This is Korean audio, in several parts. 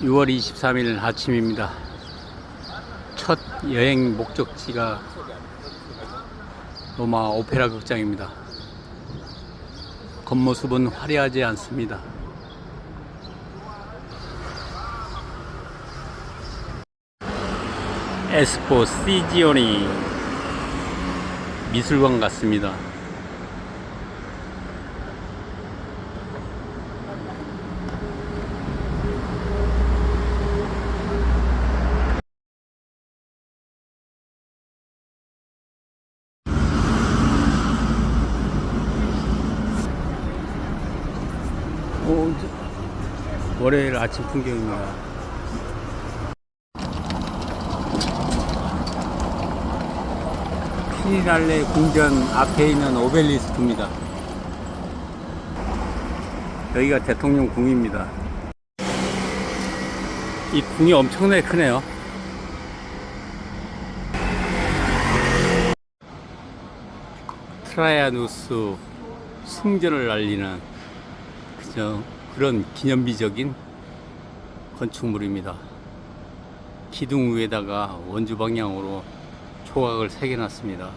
6월 23일 아침입니다. 첫 여행 목적지가 로마 오페라 극장입니다. 겉모습은 화려하지 않습니다. 에스포 시지오니 미술관 같습니다. 오, 이제 월요일 아침 풍경입니다. 피날레 궁전 앞에 있는 오벨리스크입니다. 여기가 대통령 궁입니다. 이 궁이 엄청나게 크네요. 트라이아누스 승전을 알리는 그저 그런 기념비적인 건축물입니다. 기둥 위에다가 원주 방향으로 조각을 새겨놨습니다.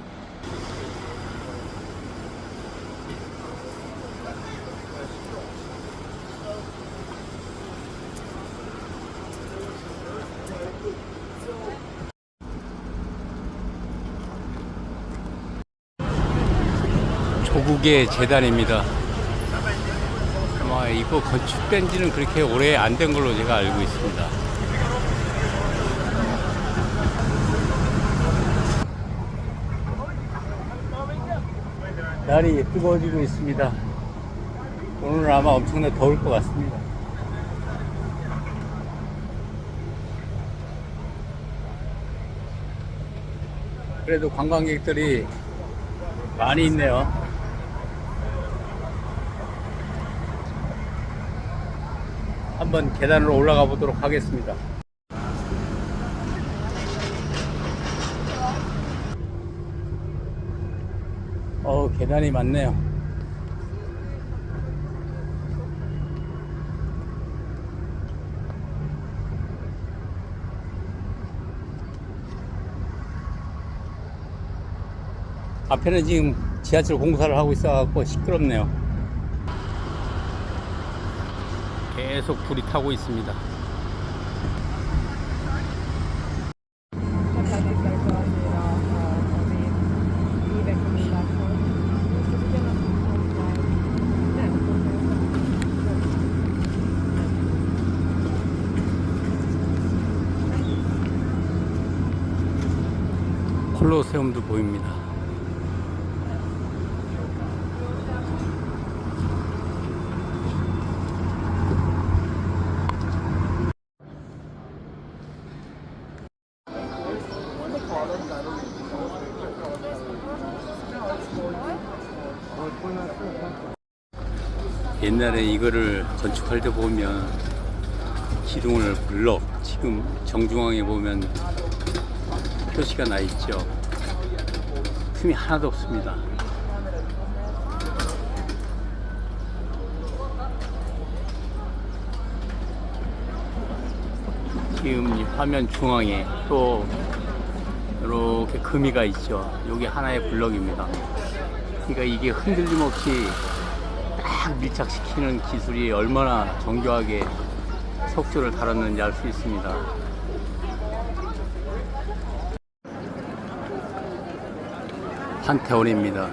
조국의 재단입니다. 아마 이거 건축된 지는 그렇게 오래 안 된 걸로 제가 알고 있습니다. 날이 뜨거워지고 있습니다. 오늘 아마 엄청나게 더울 것 같습니다. 그래도 관광객들이 많이 있네요. 한번 계단으로 올라가 보도록 하겠습니다. 어 계단이 많네요. 앞에는 지금 지하철 공사를 하고 있어갖고 시끄럽네요. 계속 불이 타고 있습니다. 콜로세움도 보입니다. 옛날에 이거를 건축할 때 보면 기둥을 블럭 지금 정중앙에 보면 표시가 나 있죠. 틈이 하나도 없습니다. 지금 이 화면 중앙에 또 이렇게 금이가 있죠. 여기 하나의 블럭입니다. 그러니까 이게 흔들림 없이 딱 밀착시키는 기술이 얼마나 정교하게 석조를 달았는지 알 수 있습니다. 판테온입니다.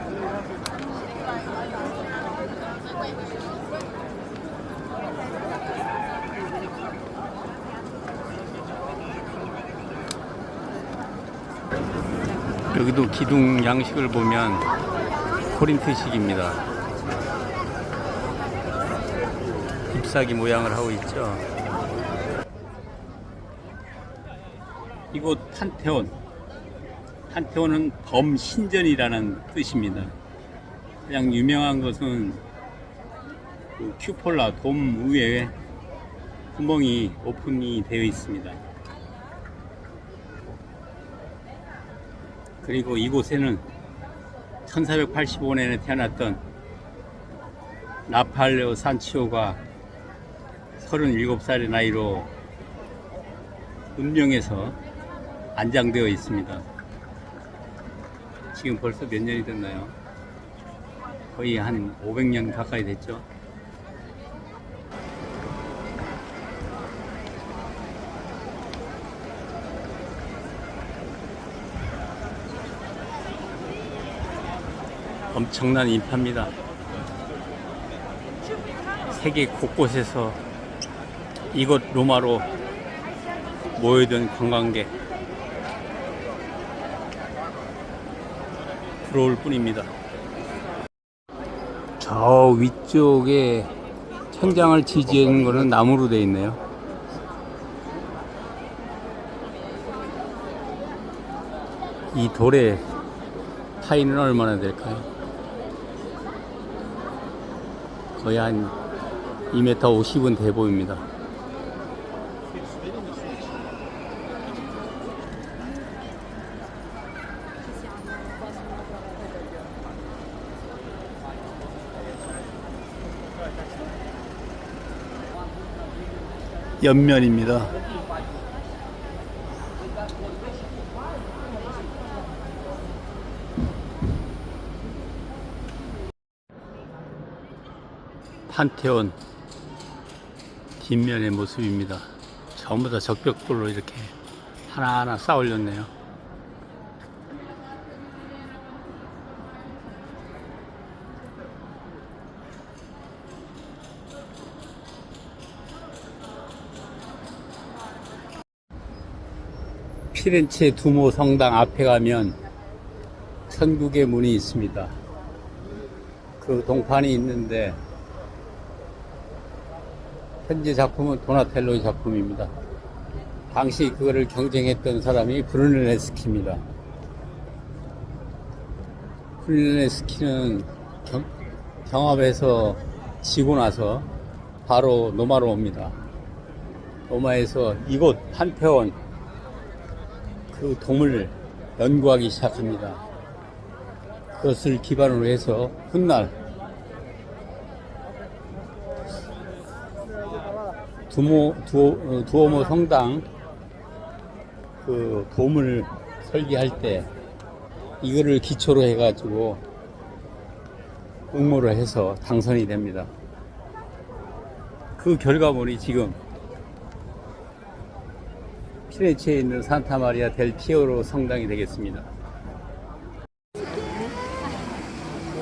여기도 기둥 양식을 보면 코린트식입니다. 잎사귀 모양을 하고 있죠. 이곳 판테온. 판테온은 범신전이라는 뜻입니다. 가장 유명한 것은 그 큐폴라 돔 위에 구멍이 오픈이 되어 있습니다. 그리고 이곳에는 1485년에 태어났던 나팔레오 산치오가 37살의 나이로 문명에서 안장되어 있습니다. 지금 벌써 몇 년이 됐나요? 거의 한 500년 가까이 됐죠. 엄청난 인파입니다. 세계 곳곳에서 이곳 로마로 모여든 관광객 들어올 뿐입니다. 저 위쪽에 천장을 지지한 거는 나무로 되어 있네요. 이 돌의 타이는 얼마나 될까요? 거의 한 2m 50은 돼 보입니다. 옆면입니다. 판테온 뒷면의 모습입니다. 전부 다 적벽돌로 이렇게 하나하나 쌓아 올렸네요. 피렌체 두모 성당 앞에 가면 천국의 문이 있습니다. 그 동판이 있는데 현재 작품은 도나텔로의 작품입니다. 당시 그거를 경쟁했던 사람이 브루넬레스키입니다. 브루넬레스키는 경, 경합에서 지고 나서 바로 노마로 옵니다. 로마에서 이곳 판테온 그 동을 연구하기 시작합니다. 그것을 기반으로 해서 훗날 두모 두오, 어, 두오모 성당 그 도움을 설계할 때 이거를 기초로 해가지고 응모를 해서 당선이 됩니다. 그 결과물이 지금 피레체에 있는 산타 마리아 델 피오로 성당이 되겠습니다.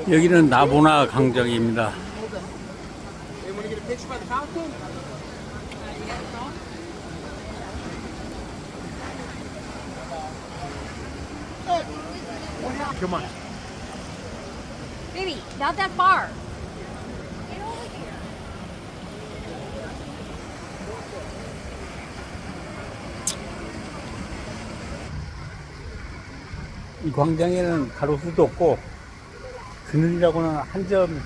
여기는 나보나 강정입니다. Come. Baby, not that far. 이 광장에는 가로수도 없고 그늘이라고는 한 점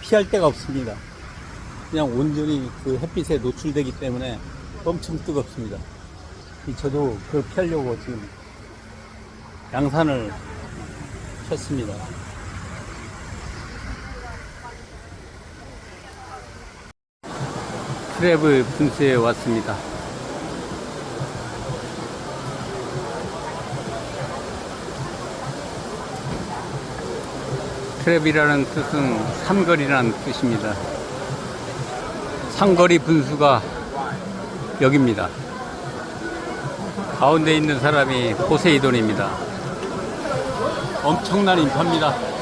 피할 데가 없습니다. 그냥 온전히 그 햇빛에 노출되기 때문에 엄청 뜨겁습니다. 이 저도 그걸 피하려고 지금 양산을 쳤습니다. 트래블 분수에 왔습니다. 트랩이라는 뜻은 삼거리라는 뜻입니다. 삼거리 분수가 여기입니다. 가운데 있는 사람이 포세이돈입니다. 엄청난 인파입니다.